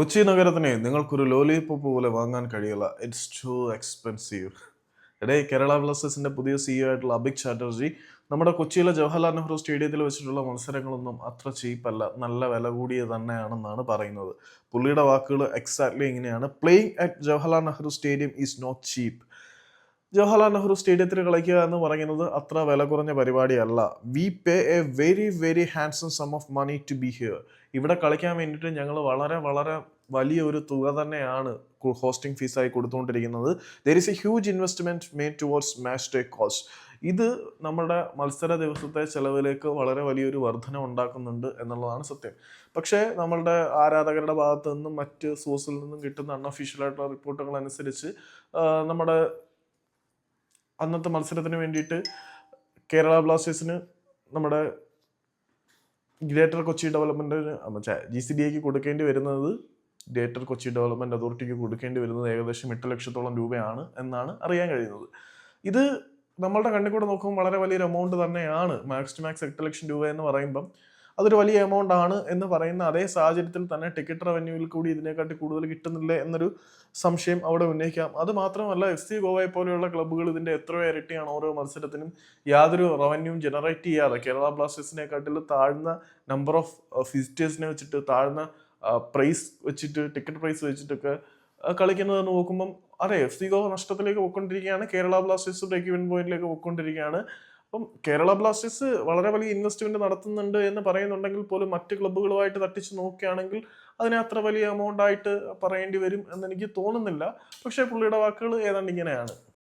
കൊച്ചി നഗരത്തിനെ നിങ്ങൾക്കൊരു ലോലിപോപ്പ് പോലെ വാങ്ങാൻ കഴിയില്ല. ഇറ്റ്സ് ടു എക്സ്പെൻസീവ് ഇടയിൽ കേരള ബ്ലാസ്റ്റേഴ്സിന്റെ പുതിയ സിഇഒ ആയിട്ടുള്ള അഭിക് ചാറ്റർജി നമ്മുടെ കൊച്ചിയിലെ ജവഹർലാൽ നെഹ്റു സ്റ്റേഡിയത്തിൽ വെച്ചിട്ടുള്ള മത്സരങ്ങളൊന്നും അത്ര ചീപ്പല്ല നല്ല വില കൂടിയ തന്നെയാണെന്നാണ് പറയുന്നത്. പുള്ളിയുടെ വാക്കുകൾ എക്സാക്ട്ലി ഇങ്ങനെയാണ്. Playing at Jawaharlal Nehru stadium is not cheap Jawaharlal Nehru സ്റ്റേഡിയത്തിൽ കളിക്കുക എന്ന് പറയുന്നത് അത്ര വില കുറഞ്ഞ പരിപാടിയല്ല. We pay a very very handsome sum of money to be here ഇവിടെ കളിക്കാൻ വേണ്ടിയിട്ട് ഞങ്ങൾ വളരെ വളരെ വലിയ ഒരു തുക തന്നെയാണ് ഹോസ്റ്റിംഗ് ഫീസായി കൊടുത്തുകൊണ്ടിരിക്കുന്നത്. There is a huge investment made towards match day cost ഇത് നമ്മുടെ മത്സര ദിവസത്തെ ചെലവിലേക്ക് വളരെ വലിയൊരു വർധന ഉണ്ടാക്കുന്നുണ്ട് എന്നുള്ളതാണ് സത്യം. പക്ഷേ നമ്മളുടെ ആരാധകരുടെ ഭാഗത്തു നിന്നും മറ്റ് സോഴ്സിൽ നിന്നും കിട്ടുന്ന അൺഒഫീഷ്യലായിട്ടുള്ള റിപ്പോർട്ടുകൾ അനുസരിച്ച് നമ്മുടെ അന്നത്തെ മത്സരത്തിന് വേണ്ടിയിട്ട് കേരള ബ്ലാസ്റ്റേഴ്സിന് നമ്മുടെ ഗ്രേറ്റർ കൊച്ചി ഡെവലപ്മെന്റിന് ജി സി ഡി കൊടുക്കേണ്ടി വരുന്നത് ഗ്രേറ്റർ കൊച്ചി ഡെവലപ്മെന്റ് അതോറിറ്റിക്ക് കൊടുക്കേണ്ടി വരുന്നത് ഏകദേശം എട്ട് ലക്ഷത്തോളം രൂപയാണ് എന്നാണ് അറിയാൻ കഴിയുന്നത്. ഇത് നമ്മളുടെ കണ്ണിൽ കൂടെ നോക്കുമ്പോൾ വളരെ വലിയൊരു എമൗണ്ട് തന്നെയാണ് മാക്സ് ടു മാക്സ് എട്ട് ലക്ഷം രൂപ എന്ന് പറയുമ്പം അതൊരു വലിയ എമൗണ്ട് ആണ് എന്ന് പറയുന്ന അതേ സാഹചര്യത്തിൽ തന്നെ ടിക്കറ്റ് റവന്യൂവിൽ കൂടി ഇതിനെക്കാട്ടി കൂടുതൽ കിട്ടുന്നില്ല എന്നൊരു സംശയം അവിടെ ഉന്നയിക്കാം. അത് മാത്രമല്ല എഫ് സി ഗോവയെ പോലെയുള്ള ക്ലബ്ബുകൾ ഇതിന്റെ എത്രയോ ഇരട്ടിയാണ് ഓരോ മത്സരത്തിനും യാതൊരു റവന്യൂവും ജനറേറ്റ് ചെയ്യാതെ കേരള ബ്ലാസ്റ്റേഴ്സിനെക്കാട്ടിൽ താഴ്ന്ന നമ്പർ ഓഫ് വിസിറ്റേഴ്സിനെ വെച്ചിട്ട് താഴ്ന്ന പ്രൈസ് വെച്ചിട്ട് ടിക്കറ്റ് പ്രൈസ് വെച്ചിട്ടൊക്കെ ആ, കളിക്കുന്നത് നോക്കുമ്പം അതെ എഫ് സി ഗോവ നഷ്ടത്തിലേക്ക് പോയിക്കൊണ്ടിരിക്കുകയാണ്. കേരള ബ്ലാസ്റ്റേഴ്സ് ബ്രേക്ക് ഇവൻ പോയിന്റിലേക്ക് പോയിക്കൊണ്ടിരിക്കുകയാണ്. അപ്പം കേരള ബ്ലാസ്റ്റേഴ്സ് വളരെ വലിയ ഇൻവെസ്റ്റ്മെന്റ് നടത്തുന്നുണ്ട് എന്ന് പറയുന്നുണ്ടെങ്കിൽ പോലും മറ്റ് ക്ലബ്ബുകളുമായിട്ട് തട്ടിച്ച് നോക്കുകയാണെങ്കിൽ അതിനെ അത്ര വലിയ എമൗണ്ട് ആയിട്ട് പറയേണ്ടി വരും എന്ന് എനിക്ക് തോന്നുന്നില്ല. പക്ഷേ പുള്ളിയുടെ വാക്കുകൾ ഏതാണ്ട് ഇങ്ങനെയാണ്.